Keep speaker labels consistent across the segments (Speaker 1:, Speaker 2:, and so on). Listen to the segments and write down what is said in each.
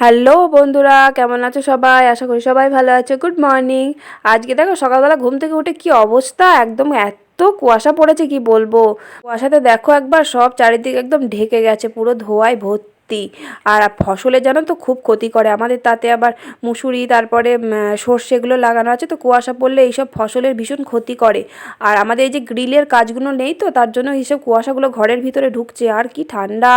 Speaker 1: Hello বন্ধুরা, কেমন আছো সবাই? আশা করি সবাই ভালো আছে। গুড মর্নিং আজকে দেখো, সকালবেলা ঘুম থেকে উঠে কি অবস্থা? একদম এত কুয়াশা পড়েছে, কি বলব? কুয়াশাতে দেখো একবার সব চারিদিকে একদম ঢেকে গেছে, পুরো ধোয়ায় ভর্তি। আর ফসলের জানো তো খুব ক্ষতি করে। আমাদের তাতে আবার মুসুরি, তারপরে সর্ষেগুলো লাগানো আছে তো কুয়াশা পড়লে এইসব ফসলের ভীষণ ক্ষতি করে। আর আমাদের এই যে গ্রিলের কাজগুলো নেই তো তার জন্য এইসব কুয়াশাগুলো ঘরের ভিতরে ঢুকছে। আর কি ঠান্ডা!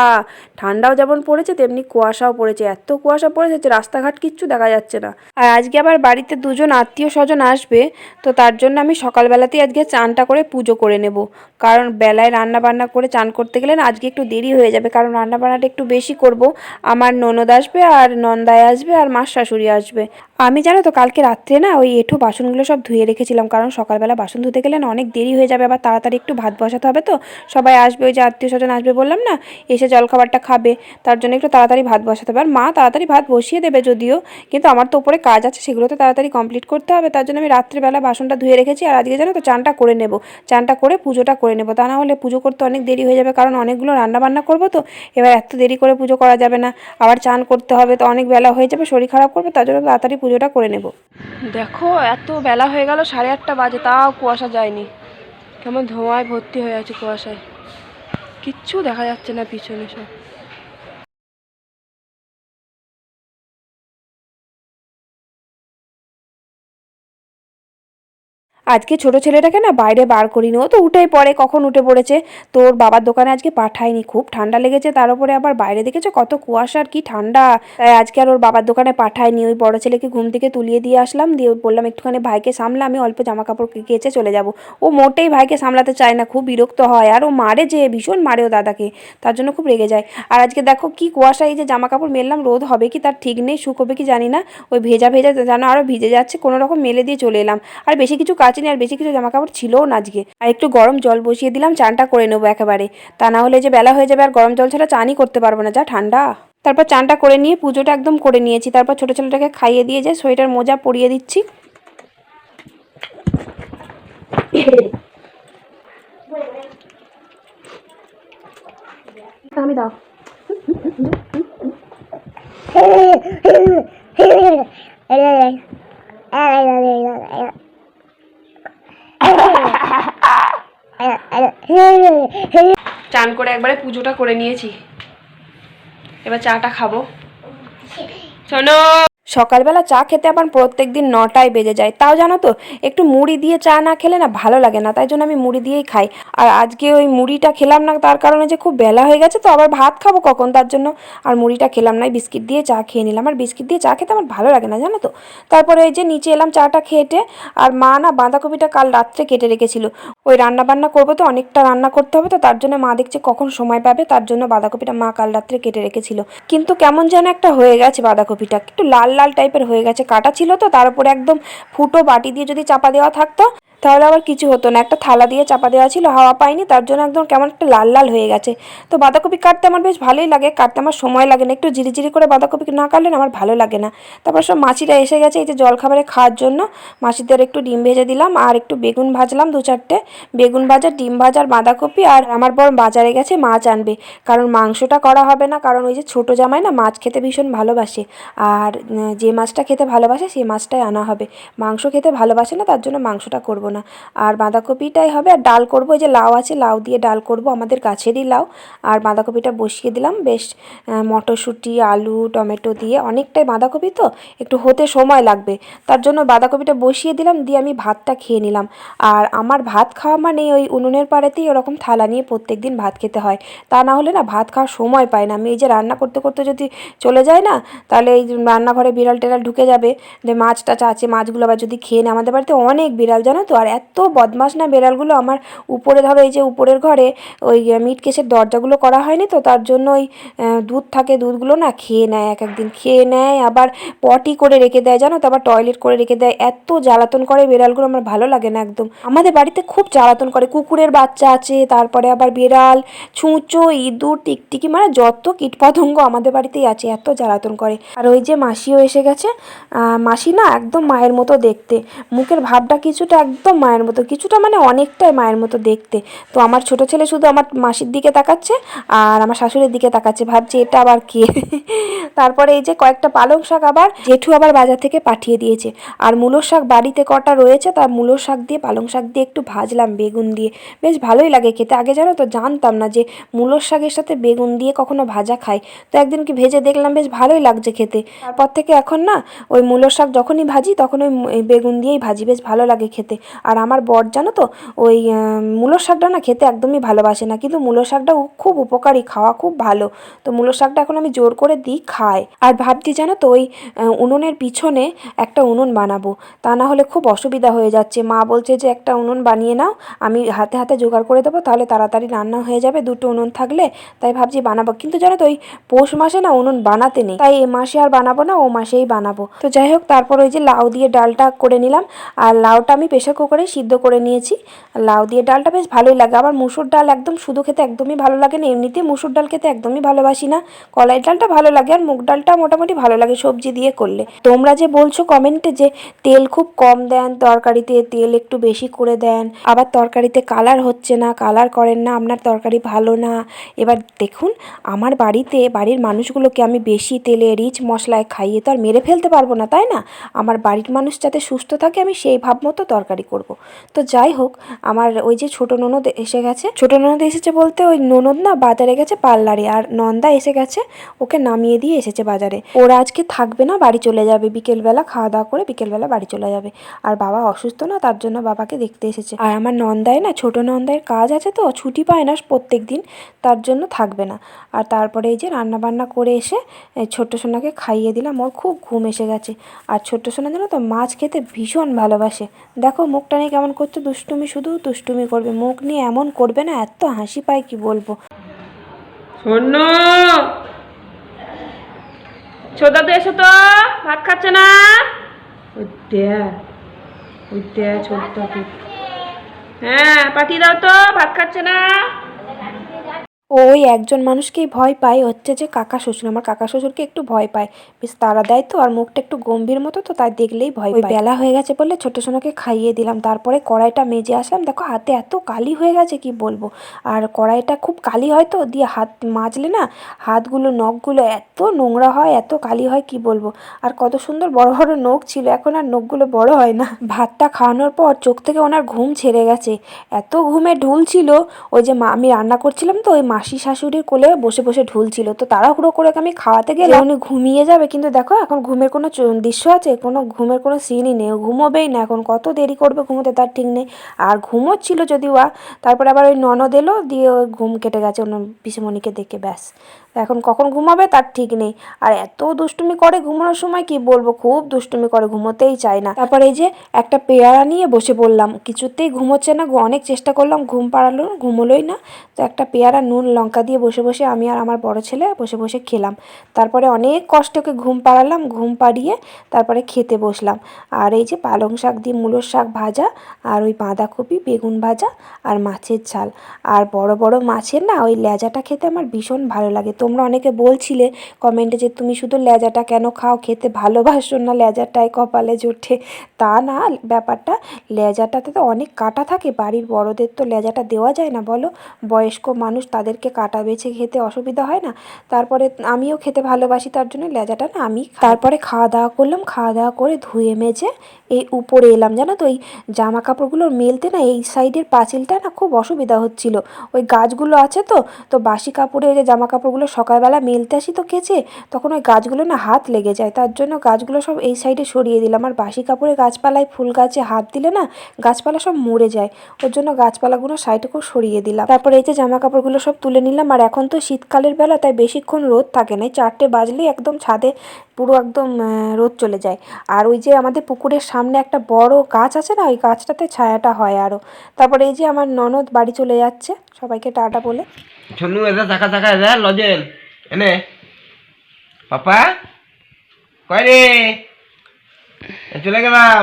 Speaker 1: ঠান্ডাও যেমন পড়েছে, তেমনি কুয়াশাও পড়েছে। এত কুয়াশা পড়েছে যে রাস্তাঘাট কিচ্ছু দেখা যাচ্ছে না। আর আজকে আবার বাড়িতে দুজন আত্মীয় স্বজন আসবে তো তার জন্য আমি সকালবেলাতেই আজকে চানটা করে পুজো করে নেব। কারণ বেলায় রান্না বান্না করে চান করতে গেলে না আজকে একটু দেরি হয়ে যাবে। কারণ রান্না বান্নাটা একটু বেশি করব। আমার ননদ আসবে আর নন্দাই আসবে আর মাস শাশুড়ি আসবে। আমি জানো তো কালকে রাত্রে না ওই এঁঠো বাসনগুলো সব ধুয়ে রেখেছিলাম, কারণ সকালবেলা বাসন ধুতে গেলে না অনেক দেরি হয়ে যাবে। আবার তাড়াতাড়ি একটু ভাত বসাতে হবে তো, সবাই আসবে, ওই যে আত্মীয় স্বজন আসবে বললাম না, এসে জলখাবারটা খাবে। তার জন্য একটু তাড়াতাড়ি ভাত বসাতে হবে। আর মা তাড়াতাড়ি ভাত বসিয়ে দেবে যদিও, কিন্তু আমার তো উপরে কাজ আছে সেগুলো তো তাড়াতাড়ি কমপ্লিট করতে হবে। তার জন্য আমি রাত্রিবেলা বাসনটা ধুয়ে রেখেছি। আর আজকে জানো তো চানটা করে নেব, চানটা করে পুজোটা করে নেব। তা না হলে পুজো করতে অনেক দেরি হয়ে যাবে, কারণ অনেকগুলো রান্না বান্না করব তো, এবার এত দেরি করে পুজো করা যাবে না, আবার চান করতে হবে, তো অনেক বেলা হয়ে যাবে, শরীর খারাপ করবে, তার জন্য তাড়াতাড়ি পুজোটা করে নেব। দেখো, এত বেলা হয়ে গেল, সাড়ে আটটা বাজে, তাও কুয়াশা যায়নি। কেমন ধোঁয়ায় ভর্তি হয়ে আছে কুয়াশায়। কিচ্ছু দেখা যাচ্ছে না পিছনে সব। আজকে ছোট ছেলেটাকে না বাইরে বার করিনি। ও তো উঠেই পড়ে, কখন উঠে পড়েছে? তোর বাবার দোকানে আজকে পাঠায়নি খুব ঠান্ডা লেগেছে, তার উপরে আবার বাইরে দেখেছ? কত কুয়াশা আর কি ঠান্ডা। তাই আজকে আর ওর বাবার দোকানে পাঠায়নি ওই বড় ছেলেকে ঘুম থেকে তুলিয়ে দিয়ে আসলাম। দিয়ে বললাম, একটুখানি ভাইকে সামলা, আমি অল্প জামা কাপড় কেচে চলে যাব। ও মোটেই ভাইকে সামলাতে চায় না, খুব বিরক্ত হয়। আর ও মারে যে, ভীষণ মারে ও দাদাকে। তার জন্য খুব রেগে যায়। আর আজকে দেখো কি কুয়াশা, এই যে জামা কাপড় মেললাম, রোদ হবে কি তার ঠিক নেই শুকোবে কি জানি না। ওই ভেজা ভেজা যেন আরও ভিজে যাচ্ছে, কোনো রকম মেলে দিয়ে চলে এলাম। আর বেশি কিছু কাচিনি আর বেশি কিছু জামা কাপড় ছিলও না আজকে আর একটু গরম জল বসিয়ে দিলাম চানটা করে নেব একেবারে তা না হলে যে বেলা হয়ে যাবে আর গরম জল ছাড়া চানই করতে পারব না যা ঠান্ডা তারপর চানটা করে নিয়ে পুজোটা একদম করে নিয়েছি তারপর ছোটো ছেলেটাকে খাইয়ে দিয়ে যে সোয়েটার মোজা পরিয়ে দিচ্ছি আমি দাও চান করে একবারে পুজোটা করে নিয়েছি। এবার চাটা খাব। শোনো। সকালবেলা চা খেতে আবার প্রত্যেক দিন নটায় বেজে যায়। তাও জানো তো, একটু মুড়ি দিয়ে চা না খেলে না ভালো লাগে না, তাই জন্য আমি মুড়ি দিয়েই খাই। আর আজকে ওই মুড়িটা খেলাম না, তার কারণে যে খুব বেলা হয়ে গেছে, তো আবার ভাত খাব কখন? তার জন্য আর মুড়িটা খেলাম না বিস্কিট দিয়ে চা খেয়ে নিলাম। আর বিস্কিট দিয়ে চা খেতে আমার ভালো লাগে না, জানো তো। তারপরে ওই যে নিচে এলাম চাটা খেটে, আর মা না বাঁধাকপিটা কাল রাত্রে কেটে রেখেছিল। ওই রান্না বান্না করব তো, অনেকটা রান্না করতে হবে তো, তার জন্য মা দেখছে কখন সময় পাবে, তার জন্য বাঁধাকপিটা মা কাল রাত্রে কেটে রেখেছিল। কিন্তু কেমন যেন একটা হয়ে গেছে বাঁধাকপিটা, একটু লাল লাল টাইপের হয়ে গেছে। কাটা ছিল তো, তার উপরে একদম ফুটো বাটি দিয়ে যদি চাপা দেওয়া থাকতো তাহলে আবার কিছু হতো না। একটা থালা দিয়ে চাপা দেওয়া ছিল, হাওয়া পায়নি, তার জন্য একদম কেমন একটা লাল লাল হয়ে গেছে। তো বাঁধাকপি কাটতে আমার বেশ ভালোই লাগে, কাটতে আমার সময় লাগে না। একটু জিরিজিরি করে বাঁধাকপি না কাটলে আমার ভালো লাগে না। তারপর সব মাছিরা এসে গেছে, এই যে জলখাবারে খাওয়ার জন্য। মাছিদের একটু ডিম ভেজে দিলাম, আর একটু বেগুন ভাজলাম দু চারটে। বেগুন ভাজা, ডিম ভাজার বাঁধাকপি, আর আমার বর বাজারে গেছে মাছ আনবে। কারণ মাংসটা করা হবে না, কারণ ওই যে ছোটো জামাই না, মাছ খেতে ভীষণ ভালোবাসে। আর যে মাছটা খেতে ভালোবাসে, সেই মাছটাই আনা হবে। মাংস খেতে ভালোবাসে না, তার জন্য মাংসটা করব না। আর বাঁধাকপিটাই হবে, আর ডাল করব যে লাউ আছে, লাউ দিয়ে ডাল করব, আমাদের গাছেরই লাউ। আর বাঁধাকপিটা বসিয়ে দিলাম, বেশ মটরশুঁটি, আলু, টমেটো দিয়ে। অনেকটাই বাঁধাকপি তো, একটু হতে সময় লাগবে। তার জন্য বাঁধাকপিটা বসিয়ে দিলাম, দিয়ে আমি ভাতটা খেয়ে নিলাম। আর আমার ভাত খাওয়া মানে ওই উনুনের পাড়েতেই ওরকম থালা নিয়ে প্রত্যেক দিন ভাত খেতে হয়। তা না হলে না ভাত খাওয়ার সময় পাই না। আমি এই যে রান্না করতে করতে যদি চলে যায় না, তাহলে এই রান্নাঘরে বিড়াল টেরাল ঢুকে যাবে। যে মাছ টাছ আছে মাছগুলো আবার যদি খেয়ে নেয়, আমাদের বাড়িতে অনেক বিড়াল, জানো তো? আর এত বদমাস না বিড়ালগুলো আমার উপরে ধরো এই যে উপরের ঘরে ওই মিট কেসের দরজাগুলো করা হয়নি তো, তার জন্য ওই দুধ থাকে দুধগুলো না খেয়ে নেয় এক একদিন, খেয়ে নেয়, আবার পটি করে রেখে দেয়, জানো তো? আবার টয়লেট করে রেখে দেয়, এত জ্বালাতন করে বিড়ালগুলো, আমার ভালো লাগে না একদম। আমাদের বাড়িতে খুব জ্বালাতন করে, কুকুরের বাচ্চা আছে, তারপরে আবার বিড়াল, ছুঁচো, ইঁদুর, টিকটিকি মানে যত কীটপতঙ্গ আমাদের বাড়িতেই আছে, এত জ্বালাতন করে। আর ওই যে মাসিও এসে গেছে মাসি না একদম মায়ের মতো দেখতে, মুখের ভাবটা কিছুটা একদম মায়ের মতো, কিছুটা মানে অনেকটাই মায়ের মতো দেখতে। তো আমার ছোট ছেলে শুধু আমার মাসির দিকে তাকাচ্ছে আর আমার শাশুড়ির দিকে তাকাচ্ছে। ভাবছে এটা আবার কে? তারপরে এই যে কয়েকটা পালং শাক আবার জেঠু আবার বাজার থেকে পাঠিয়ে দিয়েছে। আর মূলোর শাক বাড়িতে কটা রয়েছে তার মূলোর শাক দিয়ে, পালং শাক দিয়ে একটু ভাজলাম বেগুন দিয়ে। বেশ ভালোই লাগে খেতে। আগে জানো তো জানতাম না যে মূলোর শাকের সাথে বেগুন দিয়ে কখনো ভাজা খাই তো একদিন কি ভেজে দেখলাম বেশ ভালোই লাগছে খেতে। তারপর থেকে এখন না, ওই মূলোর শাক যখনই ভাজি তখন ওই বেগুন দিয়েই ভাজি। বেশ ভালো লাগে খেতে। আর আমার বর, জানো তো, ওই মূলোর শাকটা না খেতে একদমই ভালোবাসে না। কিন্তু মূলোর শাকটা খুব উপকারী, খাওয়া খুব ভালো। তো মূলোর শাকটা এখন আমি জোর করে দিই, খাই। আর ভাবছি, জানো তো, ওই উনুনের পিছনে একটা উনুন বানাবো। তা না হলে খুব অসুবিধা হয়ে যাচ্ছে। মা বলছে যে, একটা উনুন বানিয়ে নাও, আমি হাতে হাতে জোগাড় করে দেবো, তাহলে তাড়াতাড়ি রান্না হয়ে যাবে, দুটো উনুন থাকলে। তাই ভাবছি বানাবো। কিন্তু জানো তো, ওই পৌষ মাসে না উনুন বানাতে নেই। তাই এ মাসে আর বানাবো না, ও মাসেই বানাবো। তো যাই হোক, তারপর ওই যে লাউ দিয়ে ডালটা করে নিলাম। আর লাউটা আমি প্রেশার কুকারে সিদ্ধ করে নিয়েছি। লাউ দিয়ে ডালটা বেশ ভালোই লাগে। আবার মুসুর ডাল একদম শুধু খেতে একদমই ভালো লাগে না। এমনিতে মুসুর ডাল খেতে একদমই ভালোবাসি না। কলাই ডালটা ভালো লাগে আর মুগ ডালটা মোটামুটি ভালো লাগে সবজি দিয়ে করলে। তোমরা যে বলছো কমেন্টে যে তেল খুব কম দেন, তরকারিতে তেল একটু বেশি করে দেন। আবার তরকারিতে কালার হচ্ছে না, কালার করেন না, আপনার তরকারি ভালো না। এবার দেখুন, আমার বাড়িতে, বাড়ির মানুষগুলোকে আমি বেশি তেলে রিচ মশলায় খাইয়ে তো আর মেরে ফেলতে পারব না, তাই না? আমার বাড়ির মানুষ যাতে সুস্থ থাকে, আমি সেই ভাব মতো তরকারি করব। তো যাই হোক, আমার ওই যে ছোট ননদ এসে গেছে। ছোট ননদ এসেছে বলতে ওই ননদ না বাজারে গেছে পার্লারে, আর নন্দা এসে গেছে, ওকে নামিয়ে দিয়ে এসেছে বাজারে। ওরা আজকে থাকবে না, বাড়ি চলে যাবে বিকেলবেলা খাওয়া দাওয়া করে বিকেলবেলা বাড়ি চলে যাবে। আর বাবা অসুস্থ না, তার জন্য বাবাকে দেখতে এসেছে। আর আমার নন্দায় না, ছোট নন্দায়ের কাজ আছে তো, ছুটি পায় না প্রত্যেক দিন তার জন্য থাকবে না। আর তারপরে এই যে রান্না বান্না করে এসে ছোট্ট সোনাকে খাইয়ে দিলাম, ওর খুব ঘুম এসে গেছে। আর ছোট্ট সোনা জানো তো, মাছ খেতে ভীষণ ভালোবাসে। দেখো মুখটা নিয়ে কেমন করছে? দুষ্টুমি শুধু দুষ্টুমি করবে। মুখ নিয়ে এমন করবে না এত হাসি পায় কি বলব?
Speaker 2: শোনো! ছোদা তো এসো তো ভাত খাচ্ছে না? ওই দেয়া ওই দেয়া ছোটটাকে হ্যাঁ পাঠিয়ে দাও তো ভাত খাচ্ছে না?
Speaker 1: ও ওই একজন মানুষকেই ভয় পায় হচ্ছে যে কাকা শ্বশুর। আমার কাকা শ্বশুরকে একটু ভয় পায়। বেশ তারা দেয় তো আর মুখটা একটু গম্ভীর মতো তো তাই দেখলেই ভয় পায়। বেলা হয়ে গেছে বলে ছোট সোনাকে খাইয়ে দিলাম। তারপরে কড়াইটা মেজে আসলাম। দেখো হাতে এত কালি হয়ে গেছে কি বলব? আর কড়াইটা খুব কালি হয় তো দিয়ে হাত মাজলে না হাতগুলো নখগুলো এত নোংরা হয় এত কালি হয় কি বলব? আর কত সুন্দর বড় বড় নখ ছিল এখন আর নখগুলো বড় হয় না। ভাতটা খাওয়ানোর পর চোখ থেকে ওনার ঘুম ছেড়ে গেছে। এত ঘুমে ঢুল ছিল ওই যে মা আমি রান্না করছিলাম তো ওই মাসি শাশুড়ির কোলে বসে বসে ঢুল ছিল, তো তাড়াহুড়ো করে আমি খাওয়াতে গেলে উনি ঘুমিয়ে যাবে, কিন্তু দেখো এখন ঘুমের কোনো দৃশ্য আছে, কোনো ঘুমের কোনো সিনই নেই ঘুমোবেই না, এখন কত দেরি করবে ঘুমোতে তার ঠিক নেই। আর ঘুমোচ্ছিল যদি ওয়া তারপরে আবার ওই ননদ এলো, দিয়ে ঘুম কেটে গেছে অন্য পিসিমণিকে দেখে, ব্যাস। এখন কখন ঘুমাবে তার ঠিক নেই। আর এত দুষ্টুমি করে ঘুমানোর সময় কি বলব, খুব দুষ্টুমি করে, ঘুমোতেই চায় না। তারপরে এই যে একটা পেয়ারা নিয়ে বসে পড়লাম, কিছুতেই ঘুমোচ্ছে না অনেক চেষ্টা করলাম, ঘুম পাড়ালো ঘুমোলোই না। তো একটা পেয়ারা নুন লঙ্কা দিয়ে বসে বসে আমি আর আমার বড় ছেলে বসে বসে খেলাম। তারপরে অনেক কষ্টকে ঘুম পাড়ালাম, ঘুম পাড়িয়ে তারপরে খেতে বসলাম। আর এই যে পালং শাক দিয়ে মূলোর শাক ভাজা, আর ওই বাঁধাকপি, বেগুন ভাজা, আর মাছের ঝাল। আর বড় বড় মাছের না ওই লেজাটা খেতে আমার ভীষণ ভালো লাগে। তোমরা অনেকে বলছিলে কমেন্টে যে তুমি শুধু লেজাটা কেন খাও, খেতে ভালোবাসো না লেজাটাই কপালে জোটে। তা না, ব্যাপারটা লেজাটাতে তো অনেক কাটা থাকে, বাড়ির বড়দের তো লেজাটা দেওয়া যায় না। বলো, বয়স্ক মানুষ তাদেরকে কাটা বেছে খেতে অসুবিধা হয় না। তারপরে আমিও খেতে ভালোবাসি, তার জন্য লেজাটা না আমি। তারপরে খাওয়া দাওয়া করলাম, খাওয়া দাওয়া করে ধুয়ে মেজে এই উপরে এলাম। জানো তো ওই জামা কাপড়গুলো মেলতে না এই সাইডের পাঁচিলটা না খুব অসুবিধা হচ্ছিল। ওই গাছগুলো আছে তো তো বাসি কাপড়ে ওই যে জামা কাপড়গুলো সকালবেলা মেলতে আসি তো কেচে, তখন ওই গাছগুলো না হাত লেগে যায়। তার জন্য গাছগুলো সব এই সাইডে সরিয়ে দিলাম। আর বাসি কাপড়ে গাছপালায় ফুল গাছে হাত দিলে না গাছপালা সব মরে যায়। ওর জন্য গাছপালাগুলো সাইডে খুব সরিয়ে দিলাম। তারপরে এই যে জামা কাপড়গুলো সব তুলে নিলাম। আর এখন তো শীতকালের বেলা, তাই বেশিক্ষণ রোদ থাকে না। চারটে বাজলেই একদম ছাদে পুরো একদম রোদ চলে যায়। আর ওই যে আমাদের পুকুরের সামনে একটা বড় গাছ আছে না, ওই গাছটাতে ছায়াটা হয় আরও তারপরে এই যে আমার ননদ বাড়ি চলে যাচ্ছে। সবাইকে টাটা বলে।
Speaker 3: পাপা? চলে গেলাম।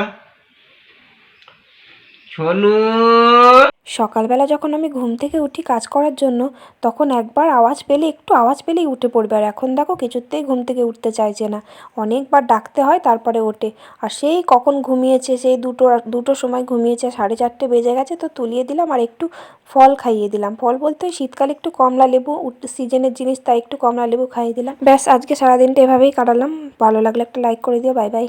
Speaker 3: সোনু।
Speaker 1: সকালবেলা যখন আমি ঘুম থেকে উঠি কাজ করার জন্য, তখন একবার আওয়াজ পেলে, একটু আওয়াজ পেলেই উঠে পড়বে। আর এখন দেখো কিছুতেই ঘুম থেকে উঠতে চাইছে না। অনেকবার ডাকতে হয়, তারপরে ওঠে। আর সেই কখন ঘুমিয়েছে, সেই দুটো দুটোর সময় ঘুমিয়েছে, সাড়ে চারটে বেজে গেছে, তো তুলিয়ে দিলাম আর একটু ফল খাইয়ে দিলাম। ফল বলতে শীতকালে একটু কমলা লেবু সিজনের জিনিস, তাই একটু কমলা লেবু খাইয়ে দিলাম। ব্যাস, আজকে সারাদিনটা এভাবেই কাটালাম। ভালো লাগলে একটা লাইক করে দিও। Bye bye